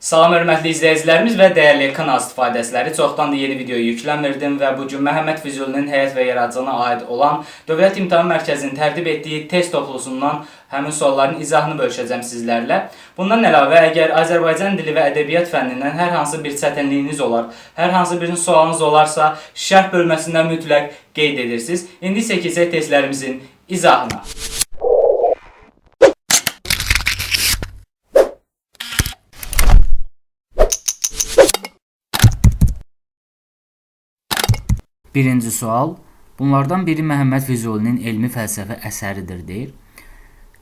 Salam hörmətli izləyicilərimiz və dəyərli kanal istifadəçiləri. Çoxdandır yeni video yüklənmirdim və bu gün Məhəmməd Füzulinin həyat və yaradıcılığına aid olan Dövlət İmtahan Mərkəzinin tərtib etdiyi test toplusundan həmin sualların izahını bölüşəcəm sizlərlə. Bundan əlavə, əgər Azərbaycan dili və ədəbiyyat fənnindən hər hansı bir çətinliyiniz olar, hər hansı bir sualınız olarsa, şərh bölməsində mütləq qeyd edirsiniz. İndi isə keçək testlərimizin izahına. Birinci sual. Bunlardan biri Məhəmməd Füzulinin elmi fəlsəfə əsəridir deyir.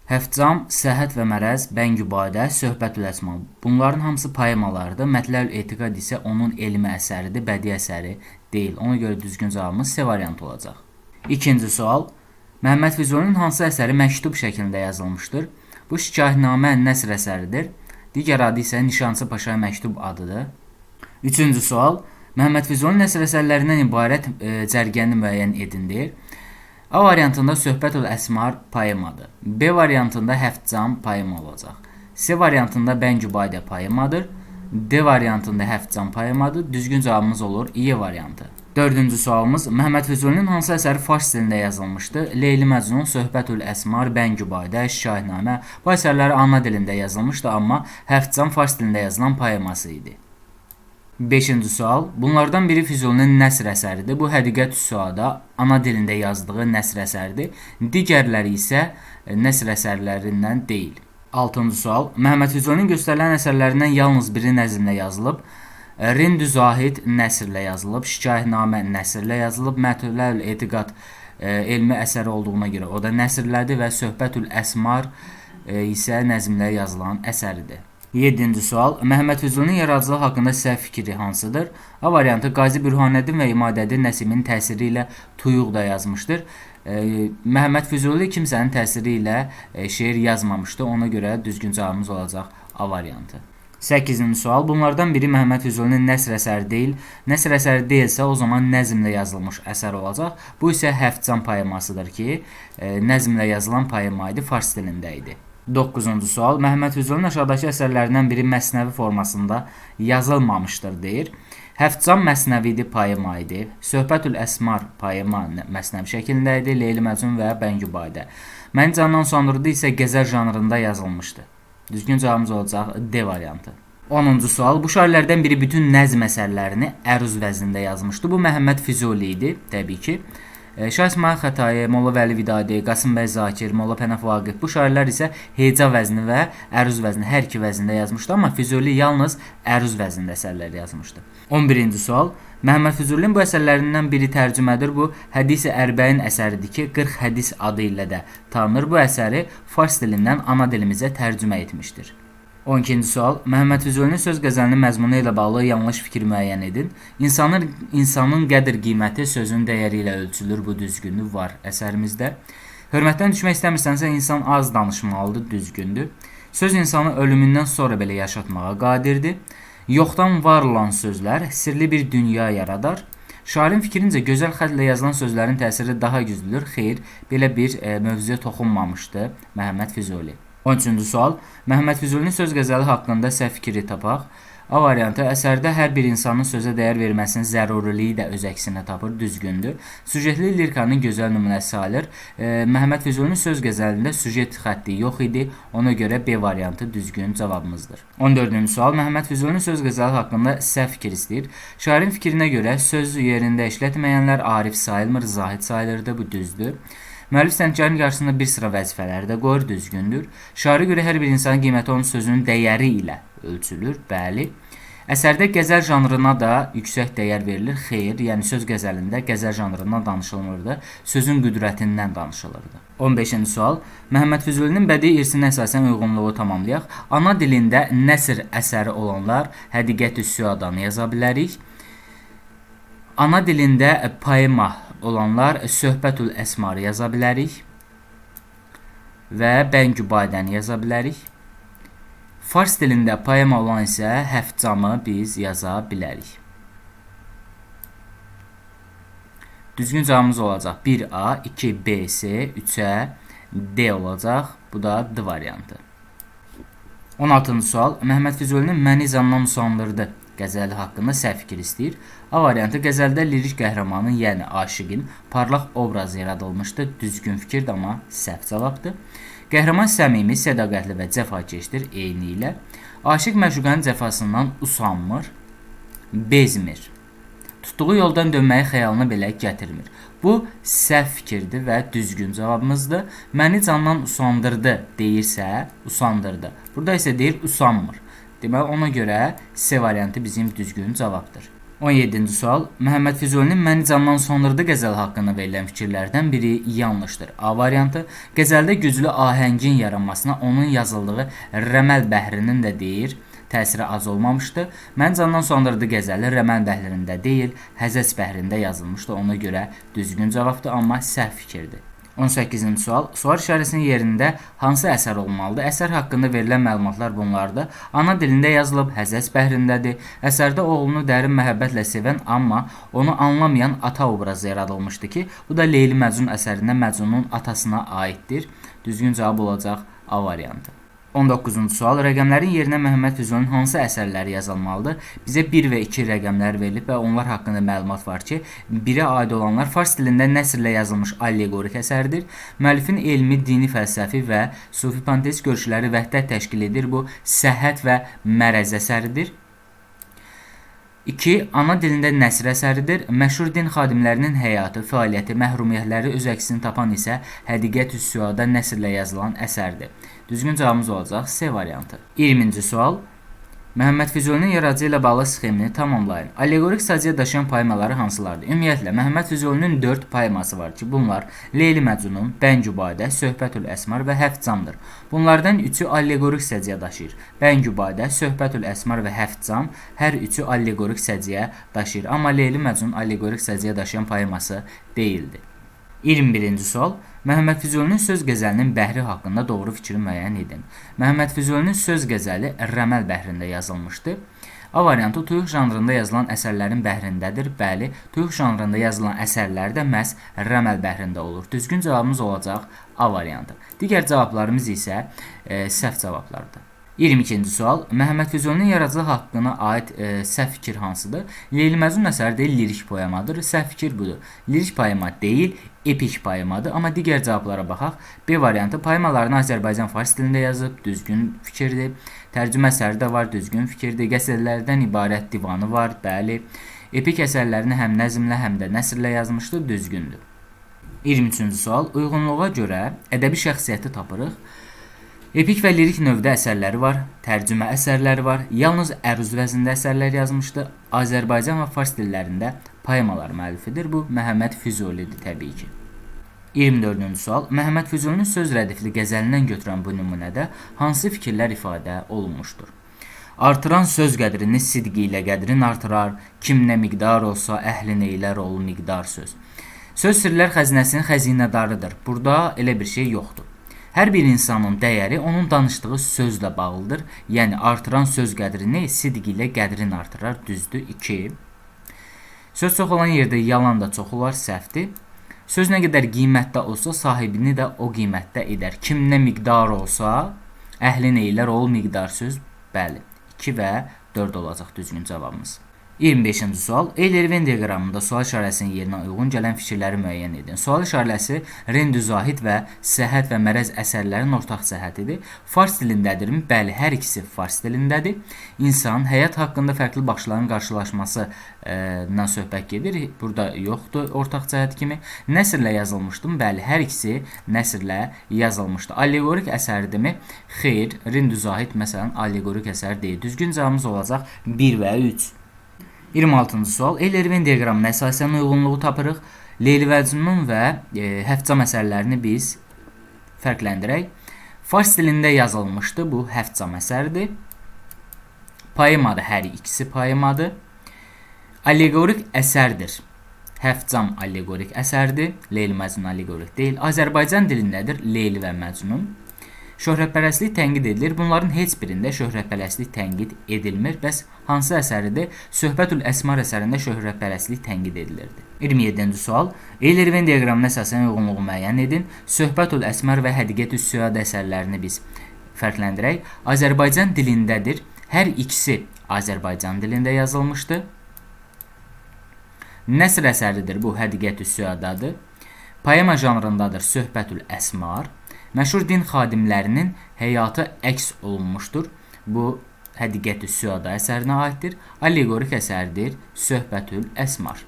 Həfcam, Səhət və Mərəz, Bəngübadə, Söhbətül Əsma. Bunların hamısı poemalardır. Mətləül Etiqad isə onun elmi əsəridir, bədii əsəri deyil. Ona görə düzgün cavabımız C variantı olacaq. İkinci sual. Məhəmməd Füzulinin hansı əsəri məktub şəklində yazılmışdır? Bu şikayətnamə nəsr əsəridir. Digər adı isə Nişançı Paşaya məktub adıdır. Üçüncü sual. Məhəmməd Füzulinin nəsr əsərlərindən ibarət e, cərgəni müəyyən edin deyir. A variantında Söhbətül Əsmar poemadır. B variantında Həftcam poema olacaq. C variantında Bəngübadə poemadır. D variantında Həftcam poemadır. Düzgün cavabımız olur E variantı. Dördüncü sualımız Məhəmməd Füzulinin hansı əsəri fars dilində yazılmışdı? Leyli Məcnun, Söhbətül Əsmar, Bəngübadə, Şahnamə bu əsərlər ana dilində yazılmışdı, amma Həftcam fars dilində yazılan poeması idi. 5-ci sual. Bunlardan biri Füzulinin nəsr əsəridir. Bu həqiqət suada ana dilində yazdığı nəsr əsəridir. Digərləri isə e, nəsr əsərlərindən deyil. 6-cı sual. Məhəmməd Füzulinin göstərilən əsərlərindən yalnız biri nəzmlə yazılıb. E, Rindü Zahid nəsrlə yazılıb, Şikayətnamə nəsrlə yazılıb, Mətləül Etiqad e, elmi əsəri olduğuna görə o da nəsrlədir və Söhbətül Əsmar isə nəzmlə yazılan əsəridir. 7-ci sual. Məhəmməd Füzulinin yaradıcılığı haqqında sizə fikri hansıdır? A variantı Qazi Bürhanəddin və İmadəddin Nəsimin təsiri ilə Tuyuq da yazmışdır. E, Məhəmməd Füzuli kimsənin təsiri ilə e, şeir yazmamışdı. Ona görə düzgün cavabımız olacaq A variantı. 8-ci sual. Bunlardan biri Məhəmməd Füzulinin nəsr əsəri deyil. Nəsr əsəri deyilsə, o zaman nəzmlə yazılmış əsər olacaq. Bu isə Həftcan poemasıdır ki, e, nəzmlə yazılan poema idi, fars dilində idi. 9-cu sual. Məhəmməd Füzulinin aşağıdakı əsərlərindən biri məsnəvi formasında yazılmamışdır deyir. Həftcan məsnəvidi poema idi. Söhbətül Əsmar poema məsnəvi şəklində idi. Leyli Məcnun və Bəngübadə. Məni candan usandırdı isə qəzəl janrında yazılmışdı. Düzgün cavabımız olacaq D variantı. 10-cu sual. Bu şairlərdən biri bütün nəzm əsərlərini əruz vəznində yazmışdı. Bu Məhəmməd Füzuli idi, təbii ki. Şah İsmail Xətai, Molla Vəli Vidadi, Qasım bəy Zakir, Molla Pənah Vaqif bu şairlər isə heca vəzni və əruz vəzni hər iki vəzində yazmışdı, amma Füzuli yalnız əruz vəznində əsərlər yazmışdı. 11-ci sual. Məhəmməd Füzulinin bu əsərlərindən biri tərcümədir. Bu Hədis-i Ərbəin əsəridir ki, 40 hədis adı ilə də tanınır. Bu əsəri fars dilindən ana dilimizə tərcümə etmişdir. 12-ci sual. Məhəmməd Füzulinin söz qəzəlinin məzmunu ilə bağlı yanlış fikir müəyyən edin. İnsanın insanın qədir qiyməti sözün dəyəri ilə ölçülür. Bu düzgünlük var əsərimizdə. Hörmətdən düşmək istəmirsənsə insan az danışmalıdır, düzgündür. Söz insanı ölümündən sonra belə yaşatmağa qadirdir. Yoxdan var olan sözlər sirli bir dünya yaradar. Şairin fikrincə gözəl xətlə yazılan sözlərin təsiri daha güclüdür. Xeyr, belə bir e, mövzuya toxunmamışdı Məhəmməd Füzuli. 13-cü sual. Məhəmməd Füzulinin söz qəzəli haqqında səhv fikri tapaq. A variantı əsərdə hər bir insanın sözə dəyər verməsinin zəruriliyi də öz əksini tapır, düzgündür. Süjetli lirikanın gözəl nümunəsi sayılır. E, Məhəmməd Füzulinin söz qəzəlində süjet xətti yox idi. Ona görə B variantı düzgün cavabımızdır. 14-cü sual. Məhəmməd Füzulinin söz qəzəli haqqında səhv fikir istəyir. Şairin fikrinə görə söz yerində işlətməyənlər arif sayılmır, zahid sayılırdı. Bu düzdür. Müəllif sənətkarın qarşısında bir sıra vəzifələri də qoyur, düzgündür. Şairə görə hər bir insanın qiyməti onun sözünün dəyəri ilə ölçülür, bəli. Əsərdə qəzəl janrına da yüksək dəyər verilir. Xeyr, yəni söz qəzəlində qəzəl janrından danışılmırdı, sözün qüdrətindən danışılırdı. 15-ci sual. Məhəmməd Füzulinin bədii irsinə əsasən uyğunluğu tamamlayaq. Ana dilində nəsr əsəri olanlar həqiqət üsyadan yaza bilərik. Ana dilində poema olanlar Söhbətül Əsmarı yaza bilərik və Bəngübadəni yaza bilərik. Fars dilində poema olan isə Həftcamı biz yaza bilərik. Düzgün cavabımız olacaq 1A, 2B, C, 3-ə D olacaq. Bu da D variantı. 16-cı sual Məhəmməd Füzulinin Məni candan usandırdı qəzəli haqqında səhv fikir istəyir. A variantı qəzəldə lirik qəhrəmanın, yəni aşiqin parlaq obrazı yaradılmışdı. Düzgün fikirdir, amma səhv cavabdır. Qəhrəman səmimi, sədaqətli və cəfakeşdir eyni ilə. Aşiq məşuqənin cəfasından usanmır, bezmir. Tutduğu yoldan dönməyi xəyalına belə gətirmir. Bu səhv fikirdir və düzgün cavabımızdır. Məni candan usandırdı deyirsə, usandırdı. Burada isə deyir usanmır. Deməli ona görə C variantı bizim düzgün cavabdır. 17-ci sual. Məhəmməd Füzulinin Məni candan usandırdı qəzəl haqqında verilən fikirlərdən biri yanlışdır. A variantı qəzəldə güclü ahəngin yaranmasına onun yazıldığı Rəməl bəhrinin də deyir təsiri az olmamışdı. Mən candan sondırdı qəzəli Rəmən bəhrində deyil, Həzəc bəhrində yazılmışdı. Ona görə düzgün cavabdır, amma səhv fikirdir. 18-ci sual. Sual işarəsinin yerində hansı əsər olmalıdır? Əsər haqqında verilən məlumatlar bunlardır. Ana dilində yazılıb, Həzəc bəhrindədir. Əsərdə oğlunu dərin məhəbbətlə sevən, amma onu anlamayan ata obrazı yaradılmışdı ki, bu da Leyli Məcnun əsərində Məcnunun atasına aiddir. Düzgün cavab olacaq A variantı. 19-cu sual. Rəqəmlərin yerinə Məhəmməd Füzulinin hansı əsərləri yazılmalıdır? Bizə 1 və 2 rəqəmlər verilib və onlar haqqında məlumat var ki, 1-ə aid olanlar fars dilində nəsrlə yazılmış alleqorik əsərdir. Müəllifin elmi, dini, fəlsəfi və sufi panteist görüşləri vəhdət təşkil edir. Bu səhhət və mərəz əsəridir. 2. Ana dilində nəsr əsəridir. Məşhur din xadimlərinin həyatı, fəaliyyəti, məhrumiyyətləri öz əksini tapan isə Həqiqət-ü Süada nəsrlə yazılan əsərdir. Düzgün cavabımız olacaq C variantı. 20-ci sual. Məhəmməd Füzulinin yaradıcı ilə bağlı sxemini tamamlayın. Alleqorik sadəcə daşıyan poemaları hansılardır? Ümumiyyətlə Məhəmməd Füzulinin 4 poeması var ki, bunlar Leyli Məcnun, Bəngübadə, Söhbətül Əsmar və Həftcamdır. Bunlardan üçü alleqorik səciyyə daşıyır. Bəngübadə, Söhbətül Əsmar və Həftcam hər üçü alleqorik səciyyə daşıyır. Amma Leyli Məcnun alleqorik səciyyə daşıyan poeması deyildi. 21-ci sual. Məhəmməd Füzulinin söz qəzəlinin bəhri haqqında doğru fikri müəyyən edin. Məhəmməd Füzulinin söz qəzəli Rəməl bəhrində yazılmışdı. A variantı tuyuq janrında yazılan əsərlərin bəhrindədir. Bəli, tuyuq janrında yazılan əsərlər də məhz Rəməl bəhrində olur. Düzgün cavabımız olacaq A variantı. Digər cavablarımız isə e, səhv cavablardır. 22-ci sual. Məhəmməd Füzulinin yaradıcılığı haqqına aid e, səhv fikir hansıdır? Leyli Məcnun əsəri deyil, lirik poemadır. Səhv fikir budur. Lirik poema deyil, epik poemadır. Amma digər cavablara baxaq. B variantı poemalarını Azərbaycan fars dilində yazıb, düzgün fikirdir. Tərcümə əsəri də var, düzgün fikirdir. Qəsələrdən ibarət divanı var, bəli. Epik əsərlərini həm nəzmlə, həm də nəsrlə yazmışdır, düzgündür. 23-cü sual. Uyğunluğa görə ədəbi şəxsiyyəti tapırıq. Epik və lirik növdə əsərləri var, tərcümə əsərləri var, yalnız əruz vəznində əsərlər yazmışdı. Azərbaycan və fars dillərində poemalar müəllifidir. Bu Məhəmməd Füzulidir təbii ki. 24-cü sual. Məhəmməd Füzulinin söz rədifli qəzəlindən götürən bu nümunədə hansı fikirlər ifadə olunmuşdur? Artıran söz qədrini sidqi ilə qədrin artırar, kim nə miqdar olsa əhlin eylər ol miqdar söz. Söz sirlər xəzinəsinin xəzinədarıdır. Burada elə bir şey yoxdur. Hər bir insanın dəyəri onun danışdığı sözlə bağlıdır. Yəni artıran söz qədrini sidq ilə qədrin artırar. Düzdür? 2. Söz çox olan yerdə yalan da çox olar, səhvdir. Söz nə qədər qiymətdə olsa, sahibini də o qiymətdə edər. Kim nə miqdar olsa, əhlin eylər ol miqdar söz. Bəli. 2 və 4 olacaq düzgün cavabımız. 25-ci sual. Eyler-Venn diaqramında sual işarəsinin yerinə uyğun gələn fikirləri müəyyən edin. Sual işarəsi Rendu Zahid və Səhət və Mərəz əsərlərinin ortaq cəhətidir. Fars dilindədirmi? Bəli, hər ikisi fars dilindədir. İnsan həyat haqqında fərqli baxışların qarşılaşması ilə söhbət gedir. Burada yoxdur ortaq cəhət kimi. Nəsrlə yazılmışdım. Bəli, hər ikisi nəsrlə yazılmışdı. Allegorik əsərdirmi? Xeyr, Rendu Zahid məsələn allegorik əsər deyil. Düzgün cavabımız olacaq 1 və 3. 26-cı sual. Eyler-Venn diaqramına əsasən uyğunluğu tapırıq. Leyli Məcnun və e, Həftcam əsərlərini biz fərqləndirək. Fars dilində yazılmışdı. Bu Həftcam əsəridir. Poemadır, hər ikisi poemadır. Allegorik əsərdir. Həftcam allegorik əsərdir. Leyli Məcnun allegorik deyil. Azərbaycan dilindədir Leyli və Məcnun. Şöhrətpərəstlik tənqid edilir. Bunların heç birində şöhrətpərəstlik tənqid edilmir. Bəs hansı əsəridir? Söhbətül Əsmar əsərində şöhrətpərəstlik tənqid edilirdi. 27-ci sual. Eyler-Venn diaqramına əsasən uyğunluğu müəyyən edin. Söhbətül Əsmar və Həqiqətü Süad əsərlərini biz fərqləndirək. Azərbaycan dilindədir. Hər ikisi Azərbaycan dilində yazılmışdı. Nəsr əsəridir bu Həqiqətü Süadadır. Poema janrındadır Söhbətül Əsmar. Məşhur din xadimlərinin həyatı əks olunmuşdur. Bu Həqiqətü Süada əsərinə aiddir. Allegorik əsərdir Söhbətül Əsmar.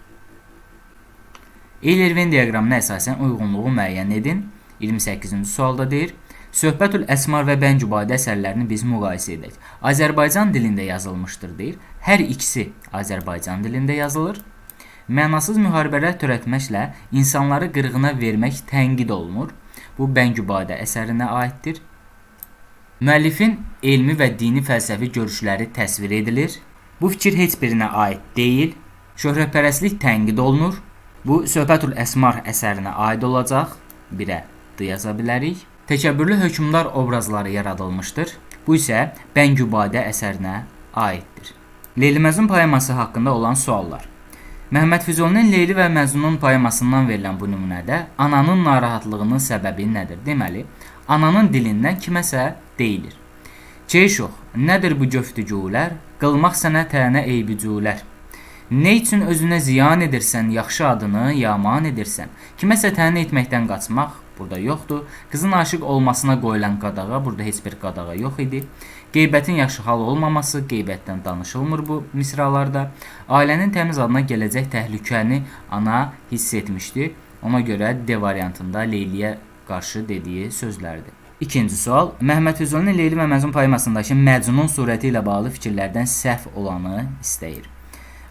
Eyler-Venn diaqramına əsasən uyğunluğu müəyyən edin. 28-ci sualda deyir: Söhbətül Əsmar və Bəncübadə əsərlərini biz müqayisə edək. Azərbaycan dilində yazılmışdır deyir. Hər ikisi Azərbaycan dilində yazılır. Mənasız müharibələr törətməklə insanları qırğına vermək tənqid olunur. Bu Bəngübadə əsərinə aiddir. Müəllifin elmi və dini fəlsəfi görüşləri təsvir edilir. Bu fikir heç birinə aid deyil. Şöhrətpərəstlik tənqid olunur. Bu Söhbətül Əsmar əsərinə aid olacaq. 1-ə D yaza bilərik. Təkəbbürlü hökmdar obrazları yaradılmışdır. Bu isə Bəngübadə əsərinə aiddir. Leyli Məcnun poeması haqqında olan suallar. Məhəmməd Füzulinin Leyli və Məcnun poemasından verilən bu nümunədə ananın narahatlığının səbəbi nədir? Deməli, ananın dilindən kiməsə deyilir. Ceyşox, nədir bu göftügülər? Qılmaq sənə tənə eybücülər. Nə üçün özünə ziyan edirsən, yaxşı adını yaman edirsən? Kiməsə tənə etməkdən qaçmaq burada yoxdur. Qızın aşiq olmasına qoyulan qadağa burada heç bir qadağa yox idi. Qeybətin yaxşı hal olmaması, qeybətdən danışılmır bu misralarda. Ailənin təmiz adına gələcək təhlükəni ana hiss etmişdi. Ona görə D variantında Leyliyə qarşı dediyi sözlərdir. İkinci sual. Məhəmməd Füzulinin Leyli və Məcnun poemasındakı Məcnun surəti ilə bağlı fikirlərdən səhv olanı istəyir.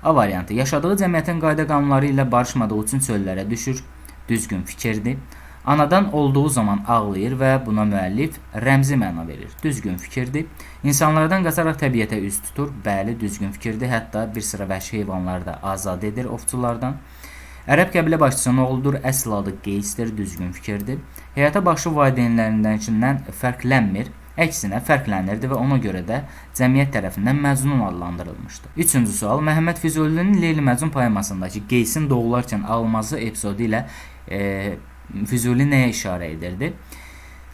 A variantı. Yaşadığı cəmiyyətin qayda-qanunları ilə barışmadığı üçün çöllərə düşür. Düzgün fikirdir. Anadan olduğu zaman ağlayır və buna müəllif rəmzi məna verir. Düzgün fikirdir. İnsanlardan qaçaraq təbiətə üz tutur. Bəli, düzgün fikirdir. Hətta bir sıra vəhşi heyvanları da azad edir ovçulardan. Ərəb qəbilə başçısının oğludur. Əsl adı Qeysdir. Düzgün fikirdir. Həyata baxışı valideynlərindəkindən fərqlənmir. Əksinə fərqlənirdi və ona görə də cəmiyyət tərəfindən Məcnun adlandırılmışdı. Üçüncü sual Məhəmməd Füzulinin Leyli Məcnun poemasındakı Qeysin doğularkən alması epizodu ilə e, Füzuli nəyə işarə edirdi?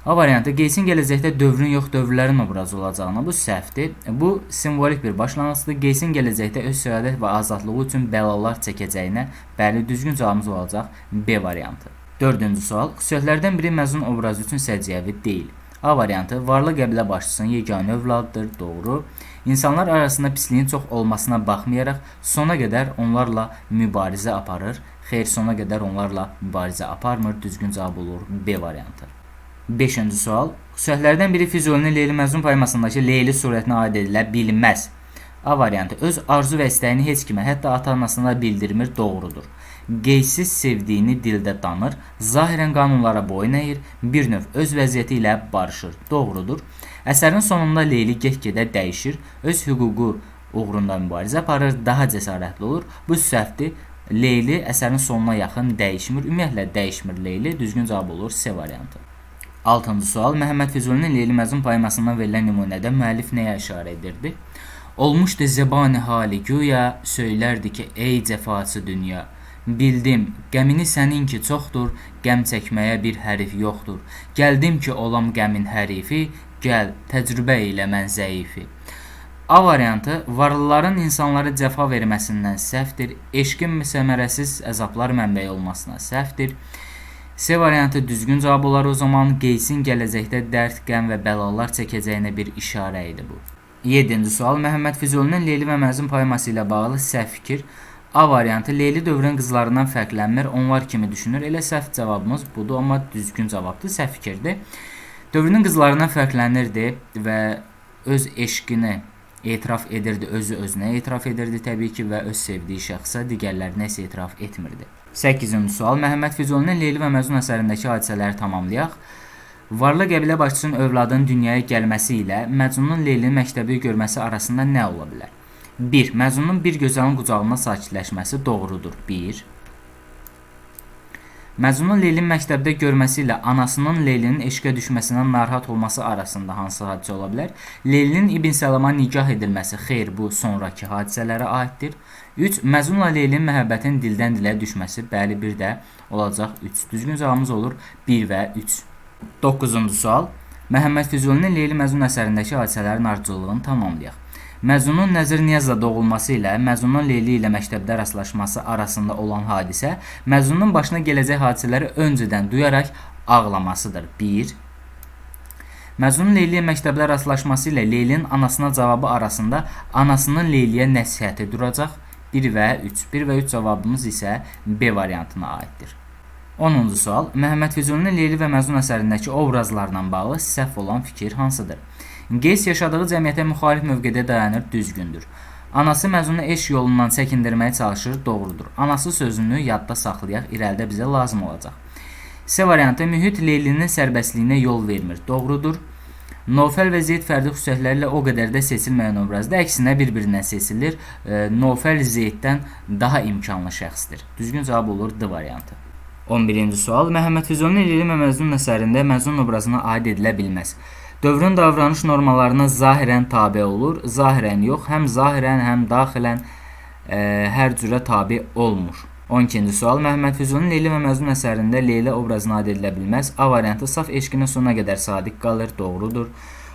A variantı Qeysin gələcəkdə dövrün yox, dövrlərin obrazı olacağına bu səhvdir. Bu simvolik bir başlanğıcdır. Qeysin gələcəkdə öz səadət və azadlığı üçün bəlalar çəkəcəyinə bəli düzgün cavabımız olacaq B variantı. 4-cü sual. Xüsusiyyətlərdən biri məzun obrazı üçün səciyyəvi deyil. A variantı varlı qəbilə başçısının yeganə övladıdır, doğru. İnsanlar arasında pisliyin çox olmasına baxmayaraq sona qədər onlarla mübarizə aparır. Xeyr, sona qədər onlarla mübarizə aparmır. Düzgün cavab olur B variantı. 5-ci sual. Xüsusiyyətlərdən biri Füzulinin Leyli Məcnun poemasındakı Leyli surətinə aid edilə bilməz. A variantı. Öz arzu və istəyini heç kimə, hətta ata-anasına bildirmir, doğrudur. Qeysiz sevdiyini dildə danır, zahirən qanunlara boyun əyir, bir növ öz vəziyyəti ilə barışır. Doğrudur. Əsərin sonunda Leyli get-gedə dəyişir, öz hüququ uğrunda mübarizə aparır, daha cəsarətli olur. Bu səhvdir. Leyli əsərin sonuna yaxın dəyişmir. Ümumiyyətlə dəyişmir Leyli. Düzgün cavab olur C variantı. 6-cı sual Məhəmməd Füzulinin Leyli Məcnun poemasından verilən nümunədə müəllif nəyə işarə edirdi? Olmuşdu zebani hali güya söylərdi ki, ey cəfaçı dünya. Bildim, qəmini səninki çoxdur, qəm çəkməyə bir hərif yoxdur. Gəldim ki, olam qəmin hərifi, gəl, təcrübə ilə mən zəifi. A variantı varlıların insanlara cəfa verməsindən səhvdir. Eşqin səmərəsiz əzablar mənbəyi olmasına səhvdir. C variantı düzgün cavab olar o zaman Qeysin gələcəkdə dərd, qəm və bəlalar çəkəcəyinə bir işarə idi bu. 7-ci sual Məhəmməd Füzulinin Leyli və Məcnun poeması ilə bağlı səhv fikir. A variantı Leyli dövrün qızlarından fərqlənmir, onlar kimi düşünür. Elə səhv cavabımız budur, amma düzgün cavabdır, səhv fikirdir. Dövrünün qızlarından fərqlənirdi və öz eşqini etiraf edirdi, özü özünə etiraf edirdi təbii ki və öz sevdiyi şəxsə digərlərinə isə etiraf etmirdi. 8-ci sual Məhəmməd Füzulinin Leyli və Məcnun əsərindəki hadisələri tamamlayaq. Varlı qəbilə başçısının övladının dünyaya gəlməsi ilə Məcnunun Leylinin məktəbi görməsi arasında nə ola bilər? 1. Məcnunun bir gözəlin qucağında sakitləşməsi doğrudur. 1. Məcnunun Leylin məktəbdə görməsi ilə anasının Leylinin eşqə düşməsindən narahat olması arasında hansı hadisə ola bilər? Leylinin İbn Səlama nikah edilməsi xeyr, bu sonrakı hadisələrə aiddir. 3. Məcnunla Leylin məhəbbətin dildən dilə düşməsi, bəli, bir də olacaq 3. Düzgün cavabımız olur 1 və 3. 9-cu sual. Məhəmməd Füzulinin Leyli Məcnun əsərindəki hadisələrin ardıcıllığını tamamlayaq. Məzunun Nəzir Niyazla doğulması ilə Məzunun Leyli ilə məktəbdə rastlaşması arasında olan hadisə Məzunun başına gələcək hadisələri öncədən duyaraq ağlamasıdır. 1. Məzunun Leyliyə məktəbdə rastlaşması ilə Leylinin anasına cavabı arasında anasının Leyliyə nəsihəti duracaq. 1 və 3. 1 və 3 cavabımız isə B variantına aiddir. 10-cu sual. Məhəmməd Füzulinin Leyli və Məcnun əsərindəki obrazlarla bağlı səhv olan fikir hansıdır? Qeys yaşadığı cəmiyyətə müxalif mövqedə dayanır, düzgündür. Anası Məzunu eşq yolundan çəkindirməyə çalışır, doğrudur. Anası sözünü yadda saxlayaq, irəlidə bizə lazım olacaq. C variantı mühit Leylinin sərbəstliyinə yol vermir, doğrudur. Nofəl və Zeyd fərdi xüsusiyyətlərlə o qədər də seçilməyən obrazda əksinə bir-birindən seçilir. E, Nofəl Zeyddən daha imkanlı şəxsdir. Düzgün cavab olur D variantı. 11-ci sual. Məhəmməd Füzulinin Leyli və Məcnun əsərində Məcnun obrazına aid edilə bilməz. Dövrün davranış normalarına zahirən tabe olur, zahirən yox, həm zahirən, həm daxilən e, hər cürə tabe olmur. 12-ci sual Məhəmməd Füzulinin Leyli və Məcnun əsərində Leyla obrazına aid edilə bilməz. A variantı saf eşqinə sonuna qədər sadiq qalır, doğrudur.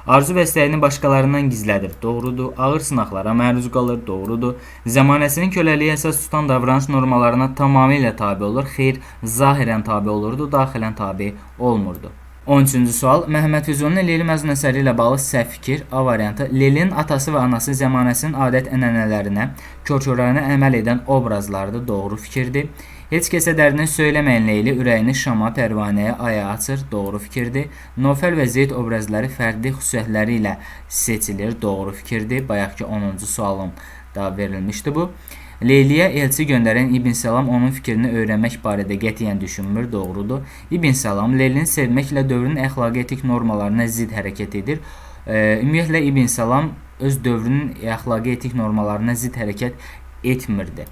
Arzu və istəyini başqalarından gizlədir, doğrudur. Ağır sınaqlara məruz qalır, doğrudur. Zəmanəsinin köləliyi əsas tutan davranış normalarına tamamilə tabe olur, xeyr, zahirən tabe olurdu, daxilən tabe olmurdu. 13-cü sual. Məhəmməd Füzulinin Leyli Məcnun əsəri ilə bağlı səhv fikir. A variantı. Leylinin atası və anası zəmanəsinin adət-ənənələrinə, körkörlərinə əməl edən obrazlardır. Doğru fikirdir. Heç kəsə dərdini söyləməyən Leyli ürəyini Şama, Pərvanəyə, aya açır. Doğru fikirdir. Nofəl və Zeyd obrazları fərqli xüsusiyyətləri ilə seçilir. Doğru fikirdir. Bayaqki 10-cu sualın da verilmişdi bu. Leyliyə elçi göndərən İbn Səlam onun fikrini öyrənmək barədə qətiyyən düşünmür, doğrudur. İbn Səlam Leylini sevməklə dövrün əxlaqi etik normalarına zidd hərəkət edir. E, ümumiyyətlə İbn Səlam öz dövrünün əxlaqi etik normalarına zidd hərəkət etmirdi.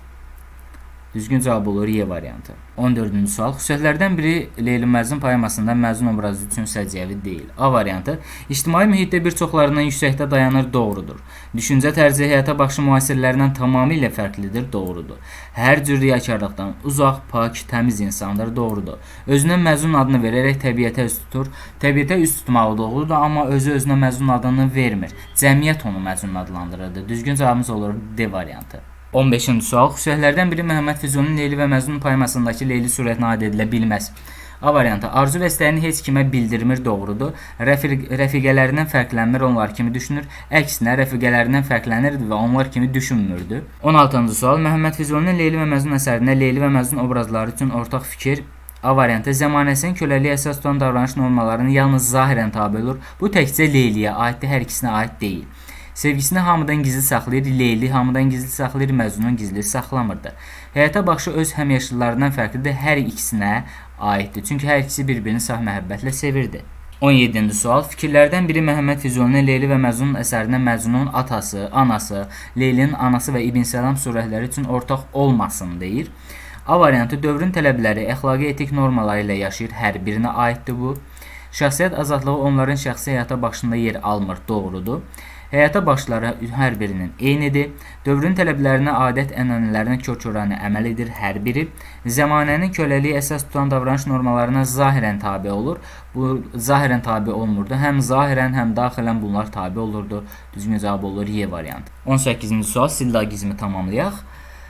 Düzgün cavab olur Y variantı. 14-cü sual. Xüsusiyyətlərdən biri Leyli Məcnun poemasında Məcnun obrazı üçün səciyyəvi deyil. A variantı. İctimai mühitdə bir çoxlarından yüksəkdə dayanır, doğrudur. Düşüncə tərzi həyata baxışı müasirlərindən tamamilə fərqlidir, doğrudur. Hər cür riyakarlıqdan uzaq, pak, təmiz insandır, doğrudur. Özünə Məcnun adını verərək təbiətə üz tutur. Təbiətə üz tutmağı doğrudur, amma özü özünə Məcnun adını vermir. Cəmiyyət onu Məcnun adlandırırdı. Düzgün cavabımız olur D variantı. 15-ci sual. Xüsusiyyətlərdən biri Məhəmməd Füzulinin Leyli və Məcnun poemasındakı Leyli surətinə aid edilə bilməz. A variantı. Arzu və istəyini heç kimə bildirmir, doğrudur. Rəfiq rəfiqələrindən fərqlənmir, onlar kimi düşünür. Əksinə, rəfiqələrindən fərqlənirdi və onlar kimi düşünmürdü. 16-cı sual. Məhəmməd Füzulinin Leyli və Məcnun əsərində Leyli və Məcnun obrazları üçün ortaq fikir A variantı zəmanəsinin köləliyə əsas tutan davranış normalarının yalnız zahirən tabe olur. Bu təkcə Leyliyə aiddir, hər ikisinə aid deyil. Sevgisini hamıdan gizli saxlayır, Leyli hamıdan gizli saxlayır, Məcnun gizli saxlamırdı. Həyata baxışı öz həmyaşlılarından fərqlidir, hər ikisinə aiddir. Çünki hər ikisi bir-birini saf məhəbbətlə sevirdi. 17-ci sual. Fikirlərdən biri Məhəmməd Füzulinin Leyli və Məcnun əsərində Məcnunun atası, anası, Leylinin anası və İbn Səlam surələri üçün ortaq olmasın deyir. A variantı dövrün tələbləri, əxlaqi etik normaları ilə yaşayır, hər birinə aiddir bu. Şəxsiyyət azadlığı onların şəxsi həyata baxışında yer almır, doğrudur. Həyata baxışları hər birinin eynidir. Dövrün tələblərinə, adət-ənənələrinə kör-körənə əməl edir hər biri. Zəmanənin köləliyi əsas tutan davranış normalarına zahirən tabe olur. Bu zahirən tabe olmurdu. Həm zahirən, həm daxilən bunlar tabe olurdu. Düzgün cavab olur Y variantı. 18-ci sual sillagizmi tamamlayaq.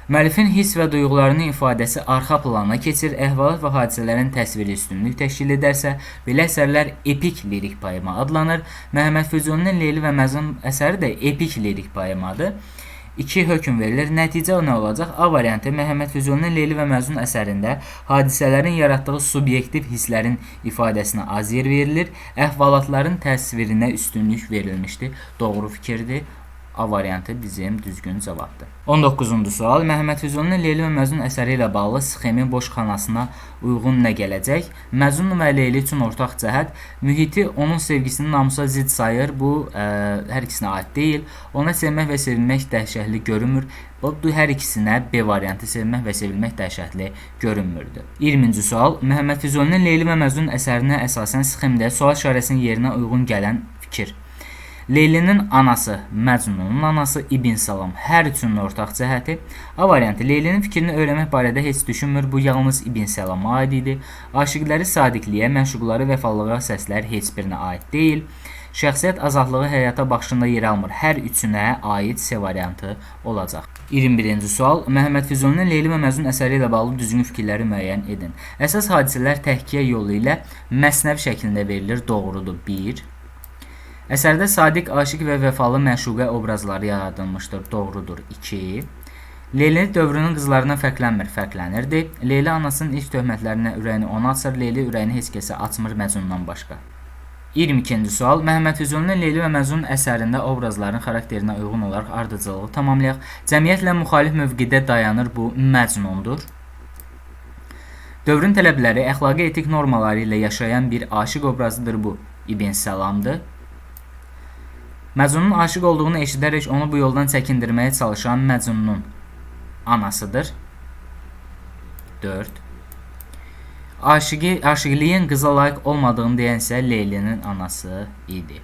Müəllifin hiss və duyğularının ifadəsi arxa plana keçir, əhvalat və hadisələrin təsviri üstünlük təşkil edərsə, belə əsərlər epik lirik poema adlanır. Məhəmməd Füzulinin Leyli və Məcnun əsəri də epik lirik poemadır. 2 hökm verilir. Nəticə nə olacaq? A variantı Məhəmməd Füzulinin Leyli və Məcnun əsərində hadisələrin yaratdığı subyektiv hisslərin ifadəsinə az yer verilir, əhvalatların təsvirinə üstünlük verilmişdir. Doğru fikirdir. A variantı bizim düzgün cavabdır. 19-cu sual. Məhəmməd Füzulinin Leyli və Məcnun əsəri ilə bağlı sxemin boş xanasına uyğun nə gələcək? Məcnun və Leyli üçün ortaq cəhət mühiti onun sevgisinin namusa zidd sayır. Bu ə, hər ikisinə aid deyil. Ona sevmək və sevilmək dəhşətli görünmür. Bu hər ikisinə B variantı sevmək və sevilmək dəhşətli görünmürdü. 20-ci sual. Məhəmməd Füzulinin Leyli və Məcnun əsərinə əsasən sxemdə sual işarəsinin yerinə uyğun gələn fikir. Leylinin anası Məcnunun anası İbn Salam hər üçünün ortaq cəhəti. A variantı Leylinin fikrini öyrənmək barədə heç düşünmür. Bu yalnız İbn Salama aid idi. Aşiqləri sadiqliyə, məşuqları vəfalığa səslər heç birinə aid deyil. Şəxsiyyət azadlığı həyata baxışında yer almır. Hər üçünə aid C variantı olacaq. 21-ci sual. Məhəmməd Füzulinin Leyli və Məcnun əsəri ilə bağlı düzgün fikirləri müəyyən edin. Əsas hadisələr təhkiyə yolu ilə məsnəv şəklində verilir. Doğrudur. 1. Əsərdə sadiq, aşiq və vəfalı məşuqə obrazları yaradılmışdır. Doğrudur. 2. Leyli dövrünün qızlarından fərqlənmir, fərqlənirdi. Leyli anasının ilk töhmətlərinə ürəyini ona açır, Leyli ürəyini heç kəsə açmır Məcnundan başqa. 22-ci sual. Məhəmməd Füzulinin Leyli və Məcnun əsərində obrazların xarakterinə uyğun olaraq ardıcılığı tamamlayaq. Cəmiyyətlə müxalif mövqedə dayanır bu Məcnundur. Dövrün tələbləri, əxlaqi etik normaları ilə yaşayan bir aşiq obrazıdır bu. İbn Salamdır. Məcnunun aşiq olduğunu eşidərək onu bu yoldan çəkindirməyə çalışan Məcnunun anasıdır. 4. Aşiqi, aşiqliyin qıza layiq olmadığını deyən isə Leylinin anası idi.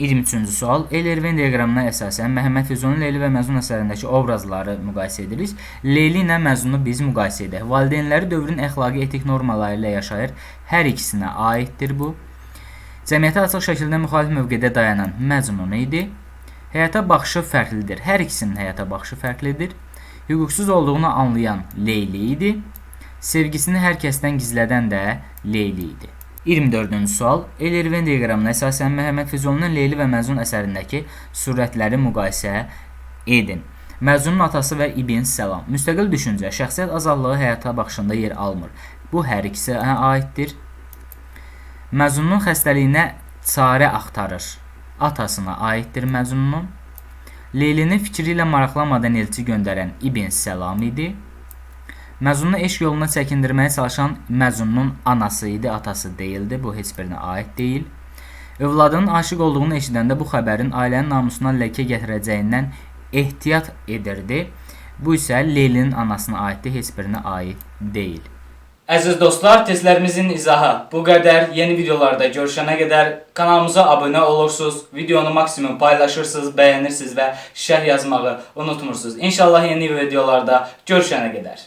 23-cü sual. Eyler-Venn diaqramına əsasən Məhəmməd Füzulinin Leyli və Məcnun əsərindəki obrazları müqayisə edirik. Leyli ilə Məcnunu biz müqayisə edək. Valideynləri dövrün əxlaqi etik normaları ilə yaşayır. Hər ikisinə aiddir bu. Cəmiyyətə açıq şəkildə müxalif mövqedə dayanan Məcnun idi. Həyata baxışı fərqlidir. Hər ikisinin həyata baxışı fərqlidir. Hüquqsuz olduğunu anlayan Leyli idi. Sevgisini hər kəsdən gizlədən də Leyli idi. 24-cü sual. Eyler-Venn diaqramına əsasən Məhəmməd Füzulinin Leyli və Məcnun əsərindəki surətləri müqayisə edin. Məcnunun atası və İbn Səlam. Müstəqil düşüncə, şəxsiyyət azadlığı həyata baxışında yer almır. Bu hər ikisinə aiddir. Məcnunun xəstəliyinə çarə axtarır. Atasına aiddir Məcnunun. Leylini fikri ilə elçi göndərən İbn Səlam idi. Məcnunu eşq yoluna çəkindirməyə çalışan Məcnunun anası idi, atası deyildi. Bu heç birinə aid deyil. Övladının aşiq olduğunu eşidəndə bu xəbərin ailənin namusuna ləkə gətirəcəyindən ehtiyat edirdi. Bu isə Leylinin anasına aiddir, heç birinə aid deyil. Əziz dostlar, testlərimizin izahı bu qədər. Yeni videolarda görüşənə qədər kanalımıza abunə olursunuz, videonu maksimum paylaşırsınız, bəyənirsiniz və şərh yazmağı unutmursunuz. İnşallah yeni videolarda görüşənə qədər.